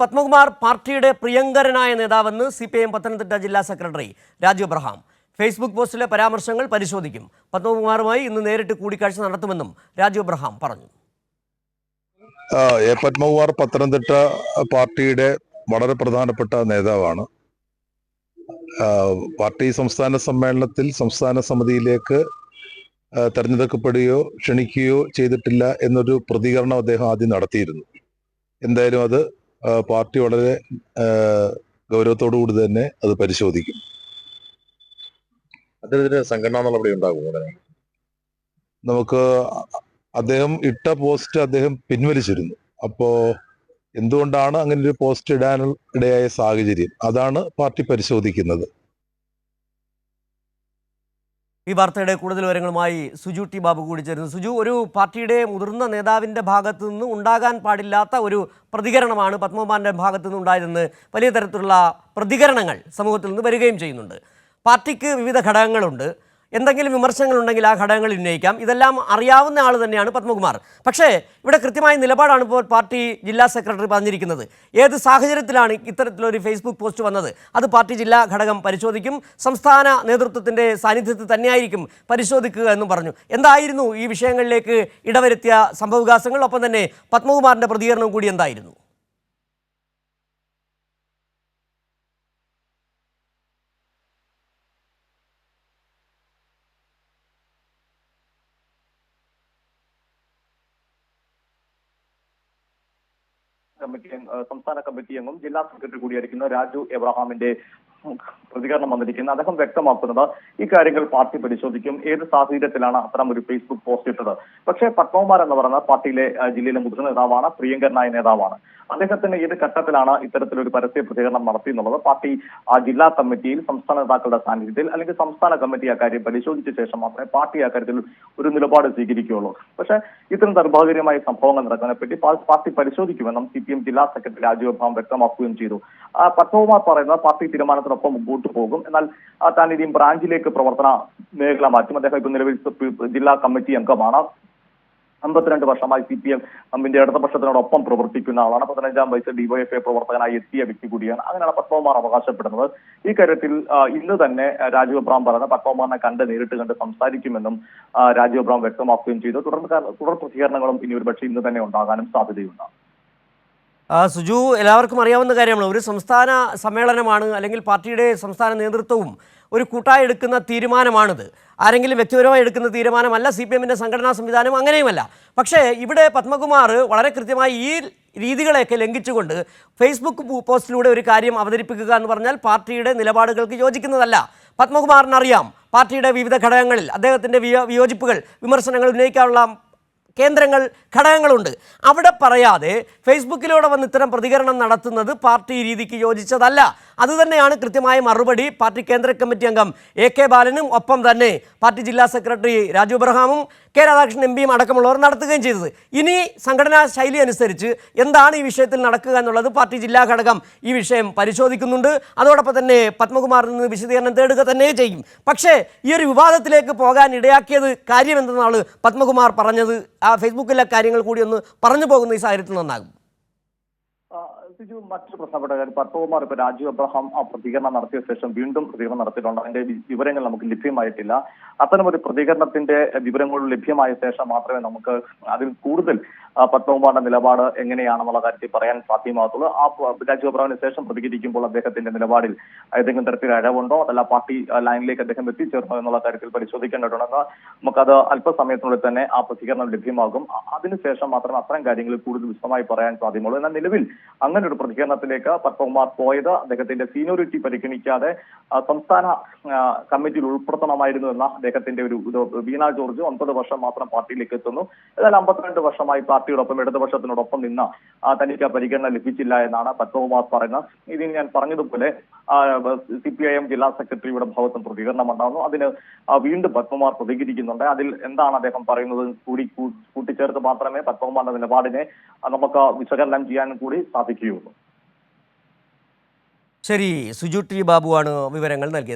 പത്മകുമാർ പാർട്ടിയുടെ പ്രിയങ്കരനായ നേതാവെന്ന് C P I M Pathanamthitta ജില്ലാ സെക്രട്ടറി രാജു അബ്രഹാം. ഫേസ്ബുക്ക് പോസ്റ്റിലെ പരാമർശങ്ങൾ പരിശോധിക്കും. പത്മകുമാറുമായി ഇന്ന് നേരിട്ട് കൂടിക്കാഴ്ച നടത്തുമെന്നും രാജു അബ്രഹാം പറഞ്ഞു. എ പത്മകുമാർ പത്തനംതിട്ട പാർട്ടിയുടെ വളരെ പ്രധാനപ്പെട്ട നേതാവാണ്. പാർട്ടി സംസ്ഥാന സമ്മേളനത്തിൽ സംസ്ഥാന സമിതിയിലേക്ക് തെരഞ്ഞെടുക്കപ്പെടുകയോ ക്ഷണിക്കുകയോ ചെയ്തിട്ടില്ല എന്നൊരു പ്രതികരണം അദ്ദേഹം ആദ്യം നടത്തിയിരുന്നു. എന്തായാലും അത് പാർട്ടി വളരെ ഗൗരവത്തോടു കൂടി തന്നെ അത് പരിശോധിക്കും. അദ്ദേഹത്തിന്റെ സംഘടനാ നടപടി ഉണ്ടാകും ഉടനെ നമുക്ക് അദ്ദേഹം ഇട്ട പോസ്റ്റ് അദ്ദേഹം പിൻവലിച്ചിരുന്നു. അപ്പോ എന്തുകൊണ്ടാണ് അങ്ങനെ ഒരു പോസ്റ്റ് ഇടാൻ ഇടയായ സാഹചര്യം? അതാണ് പാർട്ടി പരിശോധിക്കുന്നത്. ഈ വാർത്തയുടെ കൂടുതൽ വിവരങ്ങളുമായി സുജു ടി ബാബു കൂടി ചേരുന്നു. സുജു ഒരു പാർട്ടിയുടെ മുതിർന്ന നേതാവിന്റെ ഭാഗത്തു നിന്ന് ഉണ്ടാകാൻ പാടില്ലാത്ത ഒരു പ്രതികരണമാണ് പത്മകുമാറിന്റെ ഭാഗത്തു നിന്ന് ഉണ്ടായതെന്ന് വലിയ തരത്തിലുള്ള പ്രതികരണങ്ങൾ സമൂഹത്തിൽ നിന്ന് വരികയും ചെയ്യുന്നുണ്ട്. പാർട്ടിക്ക് വിവിധ ഘടകങ്ങളുണ്ട്. എന്തെങ്കിലും വിമർശനങ്ങളുണ്ടെങ്കിൽ ആ ഘടകങ്ങൾ ഉന്നയിക്കാം. ഇതെല്ലാം അറിയാവുന്ന ആൾ തന്നെയാണ് പത്മകുമാർ. പക്ഷേ ഇവിടെ കൃത്യമായ നിലപാടാണ് ഇപ്പോൾ പാർട്ടി ജില്ലാ സെക്രട്ടറി പറഞ്ഞിരിക്കുന്നത്. ഏത് സാഹചര്യത്തിലാണ് ഇത്തരത്തിലൊരു ഫേസ്ബുക്ക് പോസ്റ്റ് വന്നത്? അത് പാർട്ടി ജില്ലാ ഘടകം പരിശോധിക്കും. സംസ്ഥാന നേതൃത്വത്തിന്റെ സാന്നിധ്യത്തിൽ തന്നെയായിരിക്കും പരിശോധിക്കുക എന്നും പറഞ്ഞു. എന്തായിരുന്നു ഈ വിഷയങ്ങളിലേക്ക് ഇടവരുത്തിയ സംഭവവികാസങ്ങൾ? ഒപ്പം തന്നെ പത്മകുമാറിന്റെ പ്രതികരണം കൂടി എന്തായിരുന്നു? കമ്മിറ്റി സംസ്ഥാന കമ്മിറ്റി അംഗം ജില്ലാ സെക്രട്ടറി കൂടിയായിരിക്കുന്ന രാജു എബ്രഹാമിന്റെ പ്രതികരണം വന്നിരിക്കുന്നത് അദ്ദേഹം വ്യക്തമാക്കുന്നത് ഈ കാര്യങ്ങൾ പാർട്ടി പരിശോധിക്കും. ഏത് സാഹചര്യത്തിലാണ് അത്തരം ഒരു ഫേസ്ബുക്ക് പോസ്റ്റ് ഇട്ടത്? പക്ഷേ പത്മകുമാർ എന്ന് പറയുന്ന പാർട്ടിയിലെ ജില്ലയിലെ മുതിർന്ന നേതാവാണ് പ്രിയങ്കരനായ നേതാവാണ്. അദ്ദേഹത്തിന് ഏത് ഘട്ടത്തിലാണ് ഇത്തരത്തിലൊരു പരസ്യ പ്രതികരണം നടത്തി എന്നുള്ളത് പാർട്ടി ആ ജില്ലാ കമ്മിറ്റിയിൽ സംസ്ഥാന നേതാക്കളുടെ സാന്നിധ്യത്തിൽ അല്ലെങ്കിൽ സംസ്ഥാന കമ്മിറ്റി ആ കാര്യം പരിശോധിച്ച ശേഷം മാത്രമേ പാർട്ടി ആ കാര്യത്തിൽ ഒരു നിലപാട് സ്വീകരിക്കുകയുള്ളൂ. പക്ഷേ ഇത്തരം ദൗർഭാഗ്യമായ സംഭവങ്ങൾ നടക്കുന്നതിനെ പറ്റി പാർട്ടി പരിശോധിക്കുമെന്നും സി പി എം ജില്ലാ സെക്രട്ടറി രാജീവ് അബ്രഹാം വ്യക്തമാക്കുകയും ചെയ്തു. പത്മകുമാർ പറയുന്ന പാർട്ടി തീരുമാനത്തിനൊപ്പം മുമ്പോട്ട് പോകും. എന്നാൽ താൻ ഇനിയും ബ്രാഞ്ചിലേക്ക് പ്രവർത്തന മേഖല മാറ്റും. അദ്ദേഹം ഇപ്പൊ നിലവിൽ ജില്ലാ കമ്മിറ്റി അംഗമാണ്. അമ്പത്തിരണ്ട് വർഷമായി സി പി എം അമ്മിന്റെ ഇടതുപക്ഷത്തിനോടൊപ്പം പ്രവർത്തിക്കുന്ന ആളാണ്. പതിനഞ്ചാം വയസ്സിൽ ഡിവൈഎഫ്ഐ പ്രവർത്തകനായി എത്തിയ വ്യക്തി കൂടിയാണ്. അങ്ങനെയാണ് പത്മകുമാർ അവകാശപ്പെടുന്നത്. ഈ കാര്യത്തിൽ ഇന്ന് തന്നെ രാജീവ് അബ്രാം പറഞ്ഞ പത്മകുമാറിനെ കണ്ട് നേരിട്ട് കണ്ട് സംസാരിക്കുമെന്നും രാജീവ് അബ്രാം വ്യക്തമാക്കുകയും ചെയ്തു. തുടർന്ന് തുടർ പ്രതികരണങ്ങളും ഇനി ഒരുപക്ഷെ ഇന്ന് തന്നെ ഉണ്ടാകാനും സാധ്യതയുണ്ട്. സുജു എല്ലാവർക്കും അറിയാവുന്ന കാര്യമാണ്. ഒരു സംസ്ഥാന സമ്മേളനമാണ് അല്ലെങ്കിൽ പാർട്ടിയുടെ സംസ്ഥാന നേതൃത്വവും ഒരു കൂട്ടായി എടുക്കുന്ന തീരുമാനമാണിത്. ആരെങ്കിലും വ്യക്തിപരമായി എടുക്കുന്ന തീരുമാനമല്ല സി പി എമ്മിന്റെ സംഘടനാ സംവിധാനം അങ്ങനെയുമല്ല. പക്ഷേ ഇവിടെ പത്മകുമാർ വളരെ കൃത്യമായി ഈ രീതികളെയൊക്കെ ലംഘിച്ചുകൊണ്ട് ഫേസ്ബുക്ക് പോസ്റ്റിലൂടെ ഒരു കാര്യം അവതരിപ്പിക്കുക എന്ന് പറഞ്ഞാൽ പാർട്ടിയുടെ നിലപാടുകൾക്ക് യോജിക്കുന്നതല്ല. പത്മകുമാറിനറിയാം പാർട്ടിയുടെ വിവിധ ഘടകങ്ങളിൽ അദ്ദേഹത്തിന്റെ വിയോജിപ്പുകൾ വിമർശനങ്ങൾ ഉന്നയിക്കാനുള്ള കേന്ദ്രങ്ങൾ ഘടകങ്ങളുണ്ട്. അവിടെ പറയാതെ ഫേസ്ബുക്കിലൂടെ വന്ന് ഇത്തരം പ്രതികരണം നടത്തുന്നത് പാർട്ടി രീതിക്ക് യോജിച്ചതല്ല. അതുതന്നെയാണ് കൃത്യമായ മറുപടി പാർട്ടി കേന്ദ്ര കമ്മിറ്റി അംഗം എ കെ ബാലനും ഒപ്പം തന്നെ പാർട്ടി ജില്ലാ സെക്രട്ടറി രാജു അബ്രഹാമും കെ രാധാകൃഷ്ണൻ എം പിയും അടക്കമുള്ളവർ നടത്തുകയും ചെയ്തത്. ഇനി സംഘടനാ ശൈലി അനുസരിച്ച് എന്താണ് ഈ വിഷയത്തിൽ നടക്കുക എന്നുള്ളത് പാർട്ടി ജില്ലാ ഘടകം ഈ വിഷയം പരിശോധിക്കുന്നുണ്ട്. അതോടൊപ്പം തന്നെ പത്മകുമാറിൽ നിന്ന് വിശദീകരണം തേടുക തന്നെ ചെയ്യും. പക്ഷേ ഈ ഒരു വിവാദത്തിലേക്ക് പോകാൻ ഇടയാക്കിയത് കാര്യമെന്തെന്നാണ് പത്മകുമാർ പറഞ്ഞത് ആ ഫേസ്ബുക്കിലെ കാര്യങ്ങൾ കൂടി ഒന്ന് പറഞ്ഞു പോകുന്ന ഈ സാഹചര്യത്തിൽ നന്നാകും. സിജു മറ്റൊരു പ്രശ്നപ്പെട്ട പത്മകുമാർ ഇപ്പൊ രാജീവ് അബ്രഹാം ആ പ്രതികരണം നടത്തിയ ശേഷം വീണ്ടും പ്രതികരണം നടത്തിയിട്ടുണ്ട്. അതിന്റെ വിവരങ്ങൾ നമുക്ക് ലഭ്യമായിട്ടില്ല. അത്തരം ഒരു പ്രതികരണത്തിന്റെ വിവരങ്ങൾ ലഭ്യമായ ശേഷം മാത്രമേ നമുക്ക് അതിൽ കൂടുതൽ പത്മകുമാറിന്റെ നിലപാട് എങ്ങനെയാണെന്നുള്ള കാര്യത്തിൽ പറയാൻ സാധ്യമാകത്തുള്ളൂ. ആ രാജീവ് അബ്രഹാമിന് ശേഷം പ്രതികരിക്കുമ്പോൾ അദ്ദേഹത്തിന്റെ നിലപാടിൽ ഏതെങ്കിലും തരത്തിൽ അഴവുണ്ടോ അതല്ല പാർട്ടി ലൈനിലേക്ക് അദ്ദേഹം എത്തിച്ചേർന്നോ എന്നുള്ള കാര്യത്തിൽ പരിശോധിക്കേണ്ടതുണ്ട് നമുക്കത് അല്പസമയത്തിനുള്ളിൽ തന്നെ ആ പ്രതികരണം ലഭ്യമാകും. അതിനുശേഷം മാത്രമേ അത്തരം കാര്യങ്ങൾ കൂടുതൽ വിശദമായി പറയാൻ സാധ്യമുള്ളൂ. എന്നാൽ നിലവിൽ അങ്ങനെ ഒരു പ്രതികരണത്തിലേക്ക് പത്മകുമാർ പോയത്. അദ്ദേഹത്തിന്റെ സീനിയോറിറ്റി പരിഗണിക്കാതെ സംസ്ഥാന കമ്മിറ്റിയിൽ ഉൾപ്പെടുത്തണമായിരുന്നു എന്ന അദ്ദേഹത്തിന്റെ ഒരു വീണ ജോർജ് ഒൻപത് വർഷം മാത്രം പാർട്ടിയിലേക്ക് എത്തുന്നു. എന്നാൽ അമ്പത്തിരണ്ട് വർഷമായി പാർട്ടിയോടൊപ്പം ഇടതുപക്ഷത്തിനോടൊപ്പം നിന്ന് തനിക്ക് പരിഗണന ലഭിച്ചില്ല എന്നാണ് പത്മകുമാർ പറയുന്നത്. ഇതിന് ഞാൻ പറഞ്ഞതുപോലെ സി പി ഐ എം ജില്ലാ സെക്രട്ടറിയുടെ ഭാഗത്തും പ്രതികരണം ഉണ്ടാകുന്നു അതിന് വീണ്ടും പത്മകുമാർ പ്രതികരിക്കുന്നുണ്ട്. അതിൽ എന്താണ് അദ്ദേഹം പറയുന്നത് കൂടി കൂട്ടിച്ചേർത്ത് മാത്രമേ പത്മകുമാറിന്റെ നിലപാടിനെ നമുക്ക് വിശകലനം ചെയ്യാൻ കൂടി സാധിക്കുകയുള്ളൂ. ശരി സുജു ടി ബാബുവാണ് വിവരങ്ങൾ നൽകിയത്.